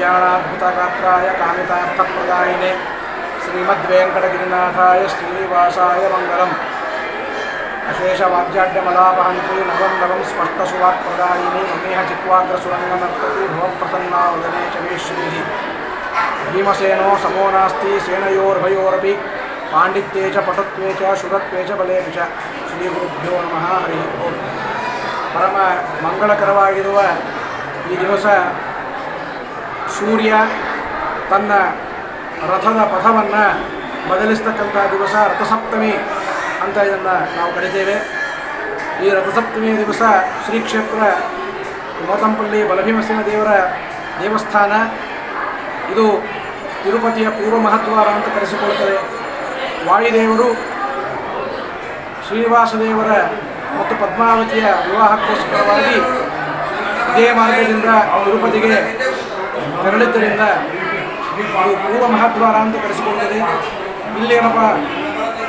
कल्याणाद्भुतगात्राय कामितार्थप्रदायिने श्रीमद्वेङ्कटगिरिनाथाय श्रीनिवासाय मङ्गलम्। अशेषवाद्याड्यमलापहन्त्री नवं नवं स्पष्टसुवात्प्रदायिनी ममेह चित्वाग्रसुरङ्गनर्तकी भवप्रसन्ना वदने च मे श्रीः। ಭೀಮಸೇನೋ ಸಮೋ ನಾಸ್ತಿ ಸೇನಯೋರ್ಭಯೋರಪಿ ಪಾಂಡಿತ್ಯೇ ಚ ಪಟತ್ವೇ ಚ ಶುಭತ್ವೇ ಚ ಬಲೇ ಚ ಶ್ರೀ ಗುರುಭ್ಯೋ ನಮಃ. ಹರಿ ಪರಮ ಮಂಗಳಕರವಾಗಿರುವ ಈ ದಿವಸ ಸೂರ್ಯ ತನ್ನ ರಥದ ಪಥವನ್ನು ಬದಲಿಸ್ತಕ್ಕಂಥ ದಿವಸ ರಥಸಪ್ತಮಿ ಅಂತ ಇದನ್ನು ನಾವು ಕರಿತೇವೆ. ಈ ರಥಸಪ್ತಮಿ ದಿವಸ ಶ್ರೀಕ್ಷೇತ್ರ ಕ್ಷೇತ್ರ ಬಲಭೀಮಸೇನ ದೇವರ ದೇವಸ್ಥಾನ. ಇದು ತಿರುಪತಿಯ ಪೂರ್ವ ಮಹದ್ವಾರ ಅಂತ ಕರೆಸಿಕೊಳ್ಳುತ್ತದೆ. ವಾಯುದೇವರು ಶ್ರೀನಿವಾಸದೇವರ ಮತ್ತು ಪದ್ಮಾವತಿಯ ವಿವಾಹಕ್ಕೋಸ್ಕರವಾಗಿ ಇದೇ ಮಾರ್ಗದಿಂದ ತಿರುಪತಿಗೆ ತೆರಳಿದ್ದರಿಂದ ಇದು ಪೂರ್ವ ಮಹಾದ್ವಾರ ಅಂತ ಕರೆಸಿಕೊಳ್ಳುತ್ತದೆ. ಇಲ್ಲಿ ಏನಪ್ಪ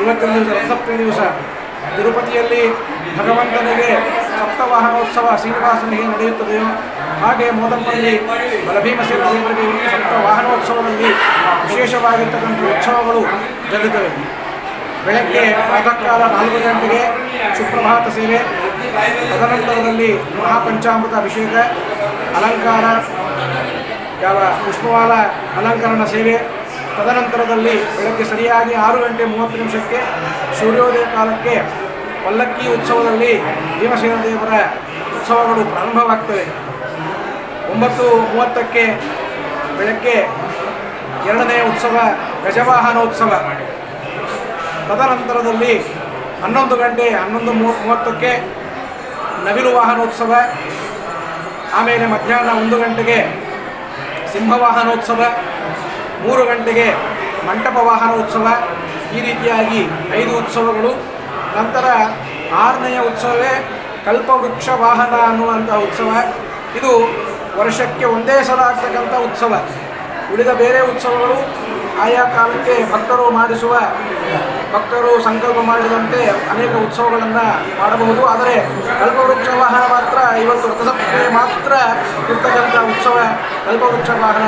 ಇವತ್ತಿನ ದಿವಸ ರಥಸಪ್ತಮಿ ದಿವಸ. ತಿರುಪತಿಯಲ್ಲಿ ಭಗವಂತನಿಗೆ ಸಪ್ತವಾಹನೋತ್ಸವ ಶ್ರೀನಿವಾಸನಿಗೆ ನಡೆಯುತ್ತದೆಯೋ ಹಾಗೆ ಮೋದಮ್ಮಲ್ಲಿ ಬಲಭೀಮಸೇನ ದೇವರಿಗೆ ಸಪ್ತ ವಾಹನೋತ್ಸವದಲ್ಲಿ ವಿಶೇಷವಾಗಿರ್ತಕ್ಕಂಥ ಉತ್ಸವಗಳು ಜರುಗುತ್ತವೆ. ಬೆಳಗ್ಗೆ ಪ್ರಾತಃ ಕಾಲ ನಾಲ್ಕು ಗಂಟೆಗೆ ಸುಪ್ರಭಾತ ಸೇವೆ, ತದನಂತರದಲ್ಲಿ ಮಹಾಪಂಚಾಮೃತ ಅಭಿಷೇಕ, ಅಲಂಕಾರ, ಯಾವ ಪುಷ್ಪವಾಲ ಅಲಂಕರಣ ಸೇವೆ, ತದನಂತರದಲ್ಲಿ ಬೆಳಗ್ಗೆ ಸರಿಯಾಗಿ ಆರು ಗಂಟೆ ಮೂವತ್ತು ನಿಮಿಷಕ್ಕೆ ಸೂರ್ಯೋದಯ ಕಾಲಕ್ಕೆ ಪಲ್ಲಕ್ಕಿ ಉತ್ಸವದಲ್ಲಿ ಭೀಮಸೇನ ದೇವರ ಉತ್ಸವಗಳು ಪ್ರಾರಂಭವಾಗ್ತವೆ. ಒಂಬತ್ತು ಮೂವತ್ತಕ್ಕೆ ಬೆಳಗ್ಗೆ ಎರಡನೇ ಉತ್ಸವ, ಗಜವಾಹನೋತ್ಸವ. ತದನಂತರದಲ್ಲಿ ಹನ್ನೊಂದು ಗಂಟೆ ಹನ್ನೊಂದು ಮೂವ ಮೂವತ್ತಕ್ಕೆ ನವಿಲು ವಾಹನೋತ್ಸವ, ಆಮೇಲೆ ಮಧ್ಯಾಹ್ನ ಒಂದು ಗಂಟೆಗೆ ಸಿಂಹವಾಹನೋತ್ಸವ ಮೂರು ಗಂಟೆಗೆ ಮಂಟಪ ವಾಹನೋತ್ಸವ, ಈ ರೀತಿಯಾಗಿ ಐದು ಉತ್ಸವಗಳು. ನಂತರ ಆರನೆಯ ಉತ್ಸವವೇ ಕಲ್ಪವೃಕ್ಷ ವಾಹನ ಅನ್ನುವಂಥ ಉತ್ಸವ. ಇದು ವರ್ಷಕ್ಕೆ ಒಂದೇ ಸಲ ಆಗ್ತಕ್ಕಂಥ ಉತ್ಸವ. ಉಳಿದ ಬೇರೆ ಉತ್ಸವಗಳು ಆಯಾ ಕಾಲಕ್ಕೆ ಭಕ್ತರು ಮಾಡಿಸುವ, ಭಕ್ತರು ಸಂಕಲ್ಪ ಮಾಡಿದಂತೆ ಅನೇಕ ಉತ್ಸವಗಳನ್ನು ಮಾಡಬಹುದು. ಆದರೆ ಕಲ್ಪವೃಕ್ಷ ವಾಹನ ಮಾತ್ರ ಇವತ್ತು ರಥಸಪ್ತಮಿ ಮಾತ್ರ ಇರ್ತಕ್ಕಂಥ ಉತ್ಸವ ಕಲ್ಪವೃಕ್ಷ ವಾಹನ.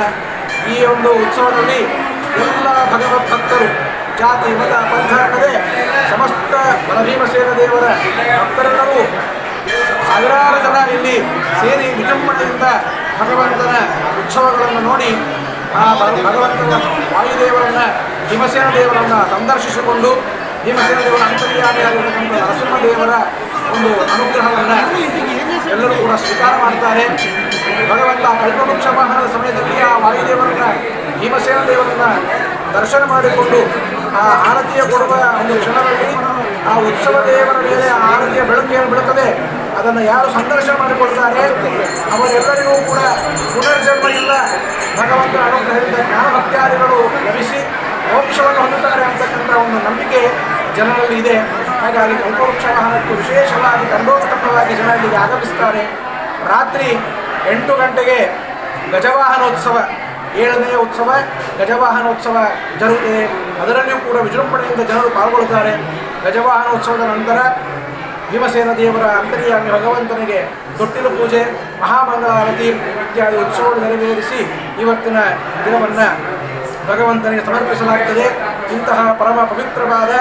ಈ ಒಂದು ಉತ್ಸವದಲ್ಲಿ ಎಲ್ಲ ಭಗವತ್ ಭಕ್ತರು ಜಾತಿ, ಮತ, ಪಂಥ ಅನ್ನದೇ ಸಮಸ್ತ ಬಲಭೀಮಸೇನ ದೇವರ ಭಕ್ತರೆಲ್ಲರೂ ಸಾವಿರಾರು ಜನ ಇಲ್ಲಿ ಸೇರಿ ವಿಜೃಂಭಣೆಯಿಂದ ಭಗವಂತನ ಉತ್ಸವಗಳನ್ನು ನೋಡಿ ಆ ಭಗವಂತನ ವಾಯುದೇವರನ್ನ ಭೀಮಸೇನ ದೇವರನ್ನ ಸಂದರ್ಶಿಸಿಕೊಂಡು ಭೀಮಸೇನ ದೇವರ ಅಂತರ್ಯಾಮಿಯಾಗಿರ್ತಕ್ಕಂಥ ನರಸಿಂಹದೇವರ ಒಂದು ಅನುಗ್ರಹವನ್ನು ಎಲ್ಲರೂ ಕೂಡ ಸ್ವೀಕಾರ ಮಾಡ್ತಾರೆ. ಭಗವಂತ ಕಲ್ಪವೃಕ್ಷ ವಾಹನದ ಸಮಯದಲ್ಲಿ ಆ ವಾಯುದೇವರನ್ನ ಭೀಮಸೇನ ದೇವರನ್ನ ದರ್ಶನ ಮಾಡಿಕೊಂಡು ಆ ಆರತಿಯ ಕೊಡುವ ಒಂದು ಕ್ಷಣದಲ್ಲಿ ಆ ಉತ್ಸವ ದೇವರ ಮೇಲೆ ಆ ಆರತಿಯ ಬೆಳಕು ಬಿಡುತ್ತದೆ ಅದನ್ನು ಯಾರು ಸಂದರ್ಶನ ಮಾಡಿಕೊಳ್ತಾರೆ ಅವರೆಲ್ಲರಿಗೂ ಕೂಡ ಪುನರ್ಜನ್ಮ ಇಲ್ಲ. ಭಗವಂತ ಅನುಗ್ರಹದಿಂದ ಜ್ಞಾನ ಭಕ್ತ್ಯಾದಿಗಳು ಲಭಿಸಿ ಮೋಕ್ಷವನ್ನು ಹೊಂದುತ್ತಾರೆ ಅಂತಕ್ಕಂಥ ಒಂದು ನಂಬಿಕೆ ಜನರಲ್ಲಿ ಇದೆ. ಹಾಗಾಗಿ ಕಲ್ಪವೃಕ್ಷ ವಾಹನಕ್ಕೂ ವಿಶೇಷವಾಗಿ ತಂಡೋಪತಂಡವಾಗಿ ಜನ ಇಲ್ಲಿಗೆ ಆಗಮಿಸ್ತಾರೆ. ರಾತ್ರಿ ಎಂಟು ಗಂಟೆಗೆ ಗಜವಾಹನೋತ್ಸವ ಏಳನೆಯ ಉತ್ಸವ, ಗಜವಾಹನೋತ್ಸವ ಜರುಗುತ್ತದೆ. ಅದರಲ್ಲಿಯೂ ಕೂಡ ವಿಜೃಂಭಣೆಯಿಂದ ಜನರು ಪಾಲ್ಗೊಳ್ಳುತ್ತಾರೆ. ಗಜವಾಹನೋತ್ಸವದ ನಂತರ ಭೀಮಸೇನ ದೇವರ ಅಂತರ್ಯಾಮಿ ಭಗವಂತನಿಗೆ ತೊಟ್ಟಿಲು ಪೂಜೆ, ಮಹಾಮಂಗಳಾರತಿ ಇತ್ಯಾದಿ ಉತ್ಸವಗಳು ನೆರವೇರಿಸಿ ಇವತ್ತಿನ ದಿನವನ್ನು ಭಗವಂತನಿಗೆ ಸಮರ್ಪಿಸಲಾಗ್ತದೆ. ಇಂತಹ ಪರಮ ಪವಿತ್ರವಾದ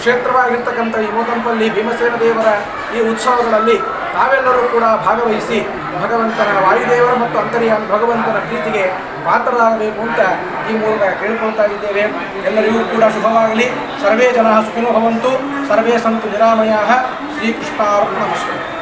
ಕ್ಷೇತ್ರವಾಗಿರ್ತಕ್ಕಂಥ ಈ ಮೂತಂಪಲ್ಲಿ ಭೀಮಸೇನ ದೇವರ ಈ ಉತ್ಸವಗಳಲ್ಲಿ ತಾವೆಲ್ಲರೂ ಕೂಡ ಭಾಗವಹಿಸಿ ಭಗವಂತನ ವಾಯುದೇವರು ಮತ್ತು ಅಂತರ್ಯಾಮಿ ಭಗವಂತನ ಪ್ರೀತಿಗೆ ಪಾತ್ರರಾಗಬೇಕು ಅಂತ ಈ ಮೂಲಕ ಕೇಳಿಕೊಳ್ತಾ ಇದ್ದೇವೆ. ಎಲ್ಲರಿಗೂ ಕೂಡ ಶುಭವಾಗಲಿ. ಸರ್ವೇ ಜನ ಸುಖಿನೋ ಭವಂತು. ಸರ್ವೇ ಸಂತು ನಿರಾಮಯ. ricos para o nosso.